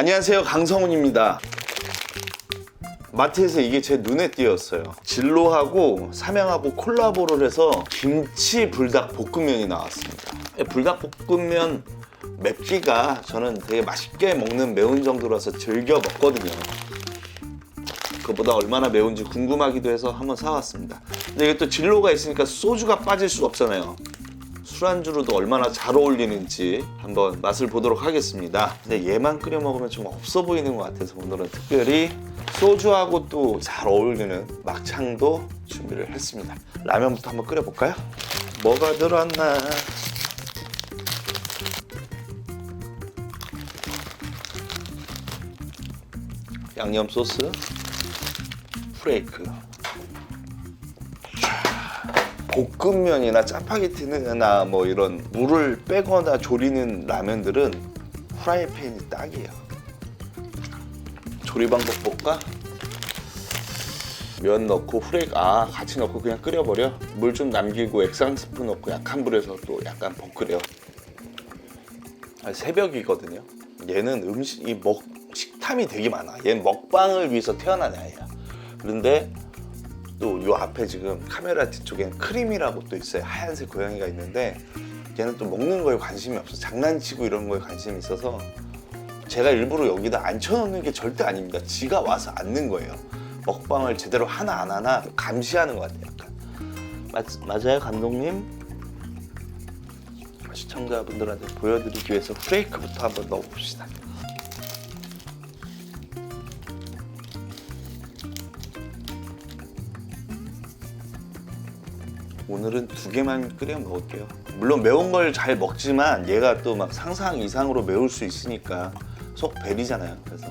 안녕하세요. 강성훈입니다. 마트에서 이게 제 눈에 띄었어요. 진로하고 삼양하고 콜라보를 해서 김치 불닭 볶음면이 나왔습니다. 불닭 볶음면 맵기가 저는 되게 맛있게 먹는 매운 정도라서 즐겨 먹거든요. 그보다 얼마나 매운지 궁금하기도 해서 한번 사왔습니다. 근데 이게 또 진로가 있으니까 소주가 빠질 수 없잖아요 술안주로도 얼마나 잘 어울리는지 한번 맛을 보도록 하겠습니다. 근데 얘만 끓여 먹으면 좀 없어 보이는 것 같아서 오늘은 특별히 소주하고 또 잘 어울리는 막창도 준비를 했습니다. 라면부터 한번 끓여볼까요? 뭐가 들어왔나? 양념 소스, 프레이크, 볶음면이나 짜파게티나 뭐 이런 물을 빼거나 조리는 라면들은 후라이팬이 딱이에요. 조리 방법 볼까? 면 넣고 후레이크 아 같이 넣고 그냥 끓여버려. 물 좀 남기고 액상 스프 넣고 약한 불에서 또 약간 볶으래요 아, 새벽이거든요. 얘는 음식 이 먹 식탐이 되게 많아. 얘는 먹방을 위해서 태어난 아이야. 그런데 또 요 앞에 지금 카메라 뒤쪽엔 크림이라고 또 있어요. 하얀색 고양이가 있는데 얘는 또 먹는 거에 관심이 없어. 장난치고 이런 거에 관심이 있어서 제가 일부러 여기다 앉혀놓는 게 절대 아닙니다. 지가 와서 앉는 거예요. 먹방을 제대로 하나 안 하나 감시하는 것 같아요. 약간. 맞, 맞아요, 감독님? 시청자분들한테 보여드리기 위해서 프레이크부터 한번 넣어봅시다. 오늘은 두 개만 끓여 먹을게요. 물론 매운 걸 잘 먹지만 얘가 또 막 상상 이상으로 매울 수 있으니까 속 베리잖아요. 그래서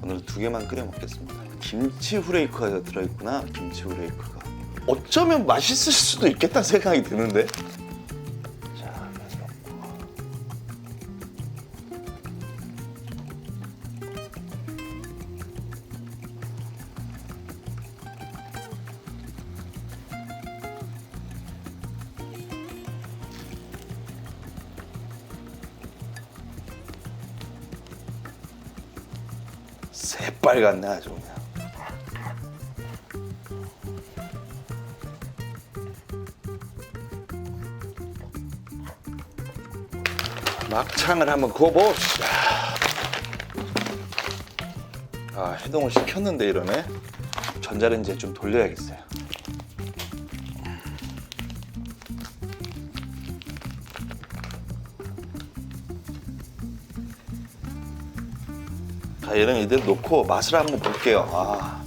오늘은 두 개만 끓여 먹겠습니다. 김치 후레이크가 들어있구나. 김치 후레이크가. 어쩌면 맛있을 수도 있겠다 생각이 드는데. 새빨갛네 아주 그냥. 막창을 한번 구워봅시다. 아 해동을 시켰는데 이러네. 전자레인지에 좀 돌려야겠어요. 자, 얘는 이대로 놓고 맛을 한번 볼게요. 아.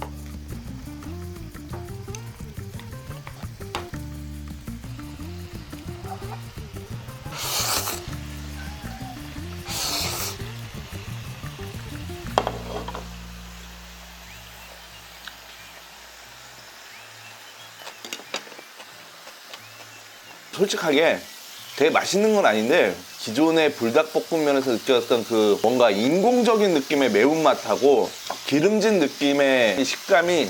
솔직하게 되게 맛있는 건 아닌데 기존의 불닭볶음면에서 느꼈던 그 뭔가 인공적인 느낌의 매운맛하고 기름진 느낌의 이 식감이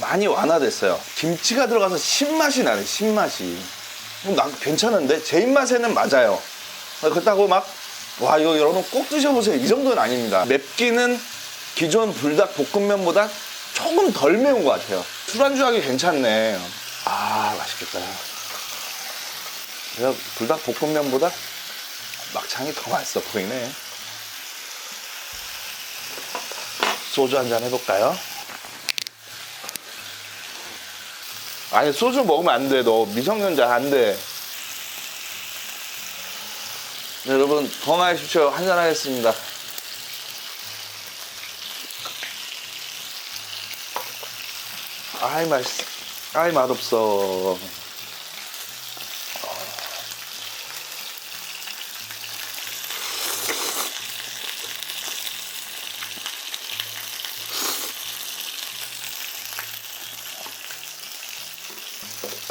많이 완화됐어요. 김치가 들어가서 신맛이 나네, 신맛이. 어, 나 괜찮은데? 제 입맛에는 맞아요. 아, 그렇다고 막, 와, 이거 여러분 꼭 드셔보세요. 이 정도는 아닙니다. 맵기는 기존 불닭볶음면보다 조금 덜 매운 것 같아요. 술안주하기 괜찮네. 아, 맛있겠다. 내가 불닭볶음면보다 막창이 더 맛있어 보이네. 소주 한 잔 해볼까요? 아니 소주 먹으면 안 돼. 너 미성년자 안 돼. 네, 여러분 건강하십시오. 한 잔 하겠습니다. 아이 맛있어. 아이 맛없어.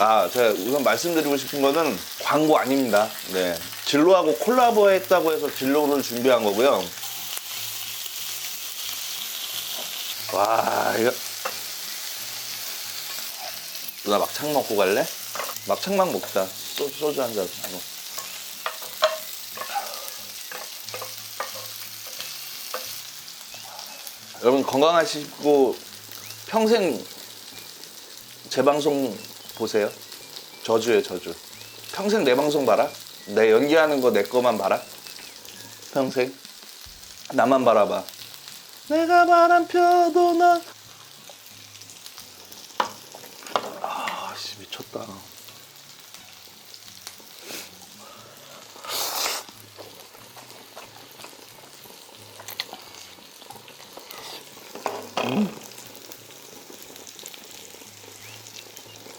아, 제가 우선 말씀드리고 싶은 거는 광고 아닙니다. 네. 진로하고 콜라보 했다고 해서 진로를 준비한 거고요. 와, 이거. 누나 막창 먹고 갈래? 막창만 먹자. 소, 소주 한 잔. 하고. 여러분 건강하시고 평생 제 방송 보세요. 저주에 저주. 평생 내 방송 봐라. 내 연기하는 거 내 거만 봐라. 평생 나만 바라봐. 내가 바람 펴도 나. 아 씨 미쳤다.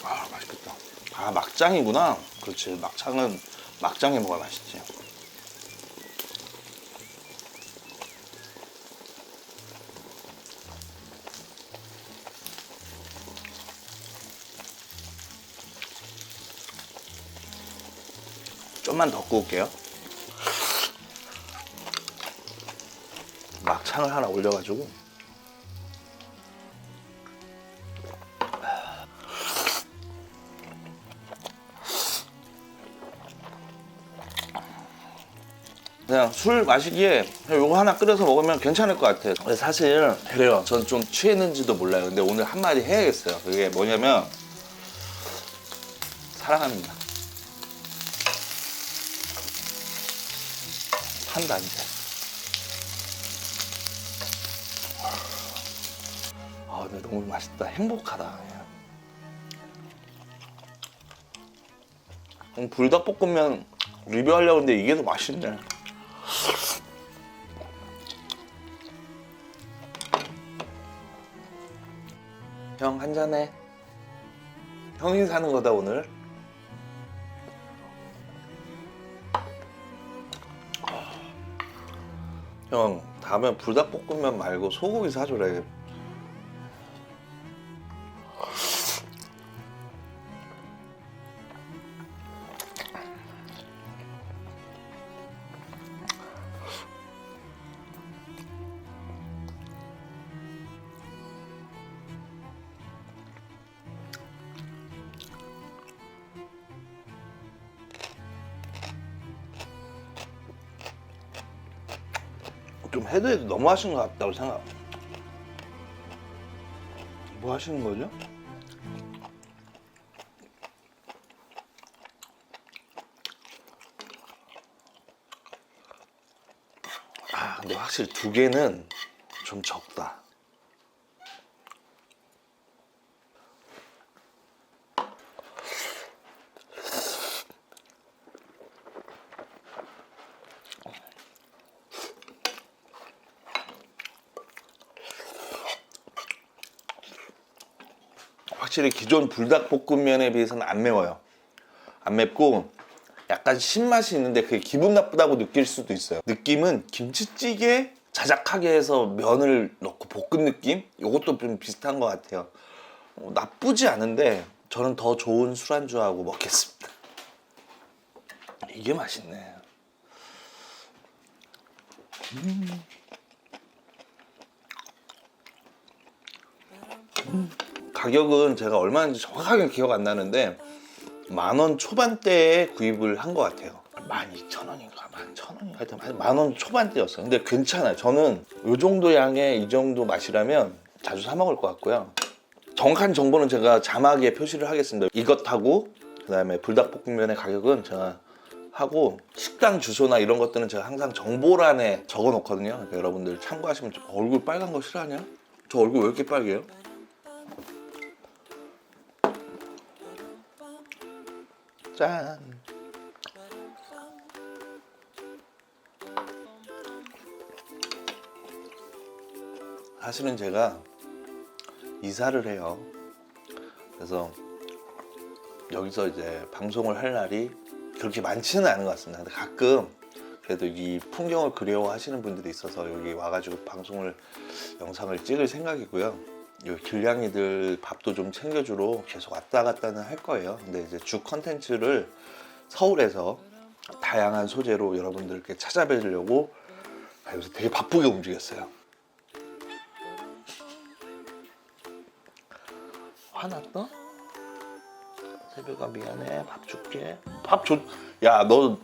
아 맛있겠다. 아 막장이구나. 그렇지. 막창은 막장에 먹어야 맛있지. 좀만 더 구울게요. 막창을 하나 올려가지고 그냥 술 마시기에 그냥 요거 하나 끓여서 먹으면 괜찮을 것 같아요. 근데 사실 그래요. 전 좀 취했는지도 몰라요. 근데 오늘 한마디 해야겠어요. 그게 뭐냐면 사랑합니다. 한다 이제. 아, 근데 너무 맛있다. 행복하다. 음, 불닭볶음면 리뷰하려고 했는데 이게 더 맛있네. 한잔해. 형이 사는 거다 오늘. 형 다음에 불닭볶음면 말고 소고기 사줘라. 좀 해도 해도 너무 하신 것 같다고 생각. 뭐 하시는 거죠? 아, 근데 확실히 두 개는 좀 적다. 확실히 기존 불닭볶음면에 비해서는 안 매워요. 안 맵고 약간 신맛이 있는데 그게 기분 나쁘다고 느낄 수도 있어요. 느낌은 김치찌개 자작하게 해서 면을 넣고 볶은 느낌? 이것도 좀 비슷한 것 같아요. 어, 나쁘지 않은데 저는 더 좋은 술안주하고 먹겠습니다. 이게 맛있네. 가격은 제가 얼마인지 정확하게 기억 안 나는데 만 원 초반대에 구입을 한 것 같아요. 12,000원인가 11,000원인가 하여튼 만 원 초반대였어요. 근데 괜찮아요. 저는 이 정도 양의 이 정도 맛이라면 자주 사 먹을 것 같고요. 정확한 정보는 제가 자막에 표시를 하겠습니다. 이것하고 그다음에 불닭볶음면의 가격은 제가 하고 식당 주소나 이런 것들은 제가 항상 정보란에 적어 놓거든요. 그러니까 여러분들 참고하시면 좀- 얼굴 빨간 거 싫어하냐? 저 얼굴 왜 이렇게 빨개요? 짠. 사실은 제가 이사를 해요. 그래서 여기서 이제 방송을 할 날이 그렇게 많지는 않은 것 같습니다. 근데 가끔 그래도 이 풍경을 그리워하시는 분들이 있어서 여기 와가지고 방송을 영상을 찍을 생각이고요. 이 길냥이들 밥도 좀 챙겨주러 계속 왔다 갔다는 할 거예요. 근데 이제 주 컨텐츠를 서울에서 다양한 소재로 여러분들께 찾아뵈려고 요새 되게 바쁘게 움직였어요. 화났어? 새벽아 미안해 밥 줄게 밥 줘. 야 너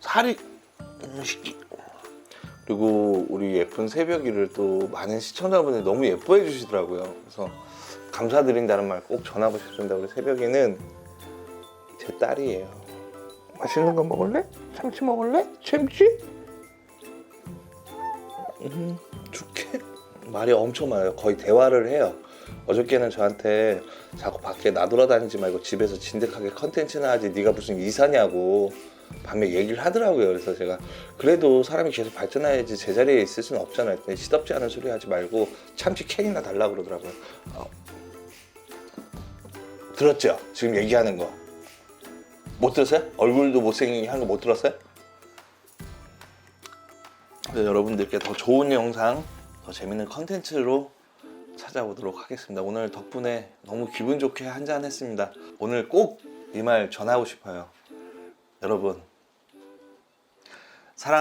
살이 이 새끼 그리고 우리 예쁜 새벽이를 또 많은 시청자분들이 너무 예뻐해 주시더라고요. 그래서 감사드린다는 말 꼭 전하고 싶습니다. 우리 새벽이는 제 딸이에요. 맛있는 거 먹을래? 참치 먹을래? 참치? 음, 줄게. 말이 엄청 많아요. 거의 대화를 해요. 어저께는 저한테 자꾸 밖에 나돌아다니지 말고 집에서 진득하게 컨텐츠나 하지 네가 무슨 이사냐고 밤에 얘기를 하더라고요. 그래서 제가 그래도 사람이 계속 발전해야지 제자리에 있을 수는 없잖아요. 시덥지 않은 소리 하지 말고 참치 캔이나 달라 그러더라고요. 어. 들었죠? 지금 얘기하는 거. 못 들었어요? 얼굴도 못생기게 한 거 못 들었어요? 네, 여러분들께 더 좋은 영상, 더 재밌는 컨텐츠로 찾아오도록 하겠습니다. 오늘 덕분에 너무 기분 좋게 한잔 했습니다. 오늘 꼭 이 말 전하고 싶어요. 여러분, 사랑